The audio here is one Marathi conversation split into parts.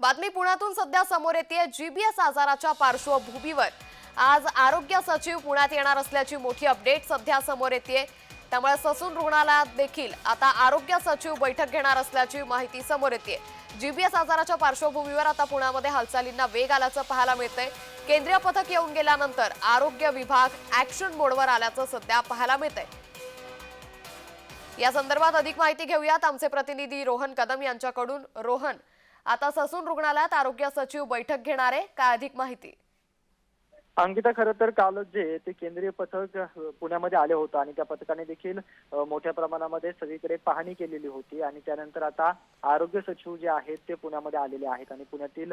बातमी पुण्यातून सध्या समोर येते जीबीएस आजाराच्या पार्श्वभूमीवर आज आरोग्य सचिव पुण्यात येणार असल्याची मोठी अपडेट सध्या समोर येते त्यामुळे ससून रुग्णालयात देखील आता आरोग्य सचिव बैठक घेणार असल्याची माहिती समोर येते जीबीएस आजाराच्या पार्श्वभूमीवर आता पुण्यामध्ये हालचालींना वेग आल्याचं पाहायला मिळतंय. केंद्रीय पथक येऊन गेल्यानंतर आरोग्य विभाग ऍक्शन मोडवर आल्याचं सध्या पाहायला मिळतंय. या संदर्भात अधिक माहिती घेऊयात. आमचे प्रतिनिधी रोहन कदम यांच्याकडून. रोहन आता ससून रुग्णालयात आरोग्य सचिव बैठक घेणार आहे. काय अधिक माहिती? अंकिता खरं तर कालच जे ते केंद्रीय पथक पुण्यामध्ये आले होतं आणि त्या पथकाने देखील मोठ्या प्रमाणामध्ये सगळीकडे पाहणी केलेली होती आणि त्यानंतर आता आरोग्य सचिव जे आहेत ते पुण्यामध्ये आलेले आहेत आणि पुण्यातील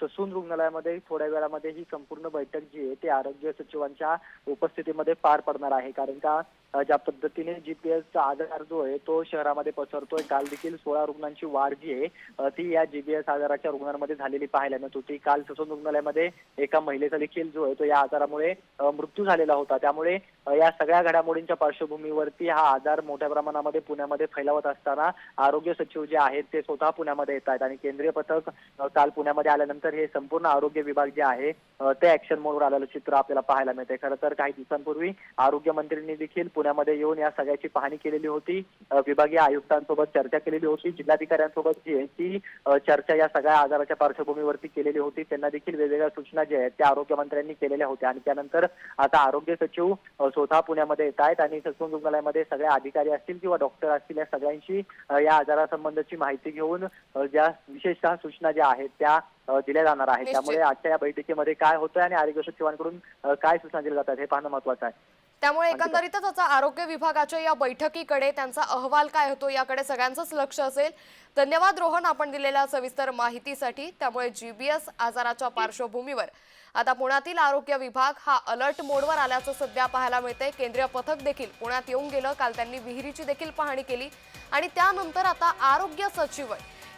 ससून रुग्णालयामध्ये थोड्या वेळामध्ये ही संपूर्ण बैठक जी आहे ते आरोग्य सचिवांच्या उपस्थितीमध्ये पार पडणार आहे. कारण का ज्या पद्धतीने जीपीएसचा आजार जो आहे तो शहरामध्ये पसरतोय. काल देखील सोळा रुग्णांची वाढ जी आहे ती या जीबीएस आजाराच्या रुग्णांमध्ये झालेली पाहायला मिळत होती. काल ससून रुग्णालयामध्ये एका महिलेचा देखील जो आहे तो या आजारामुळे मृत्यू झालेला होता. त्यामुळे या सगळ्या घडामोडींच्या पार्श्वभूमीवरती हा आजार मोठ्या प्रमाणामध्ये पुण्यामध्ये फैलावत असताना आरोग्य सचिव जे आहेत ते स्वतः पुण्यामध्ये येत आहेत. आणि केंद्रीय पथक काल पुण्यामध्ये आल्यानंतर हे संपूर्ण आरोग्य विभाग जे आहे ते ऍक्शन मोडवर आलेलं चित्र आपल्याला पाहायला मिळते खरं तर काही दिवसांपूर्वी आरोग्यमंत्र्यांनी देखील पुण्यामध्ये येऊन या सगळ्याची पाहणी केलेली होती. विभागीय आयुक्तांसोबत चर्चा केलेली होती. जिल्हाधिकाऱ्यांसोबत जी आहे ती अ, चर्चा या सगळ्या आजाराच्या पार्श्वभूमीवरती केलेली होती. त्यांना देखील वेगवेगळ्या सूचना ज्या आहेत त्या आरोग्यमंत्र्यांनी केलेल्या होत्या. आणि त्यानंतर आता आरोग्य सचिव स्वतः पुण्यामध्ये येत आहेत आणि ससून रुग्णालयामध्ये सगळे अधिकारी असतील किंवा डॉक्टर असतील या सगळ्यांशी या आजारासंबंधीची माहिती घेऊन ज्या विशेषतः सूचना ज्या आहेत त्या दिल्या जाणार आहेत. त्यामुळे आजच्या या बैठकीमध्ये काय होतंय आणि आरोग्य सचिवांकडून काय सूचना दिल्या जातात हे पाहणं महत्वाचं आहे. त्यामुळे एकंदरीतच आता आरोग्य विभागाच्या या बैठकीकडे त्यांचा अहवाल काय होतो याकडे सगळ्यांचंच लक्ष असेल. धन्यवाद रोहन आपण दिलेल्या सविस्तर माहितीसाठी. त्यामुळे जीबीएस आजाराच्या पार्श्वभूमीवर. आता पुण्यातील आरोग्य विभाग हा अलर्ट मोडवर आल्याचं सध्या पाहायला मिळतंय. केंद्रीय पथक देखील पुण्यात येऊन गेलं. काल त्यांनी विहिरीची देखील पाहणी केली. आणि त्यानंतर आता आरोग्य सचिव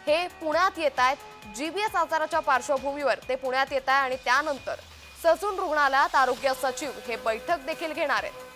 हे पुण्यात येत आहेत. जीबीएस आजाराच्या पार्श्वभूमीवर ते पुण्यात येत आहे आणि त्यानंतर ससून रुग्णालयात आरोग्य सचिव हे बैठक देखील घेणार आहेत.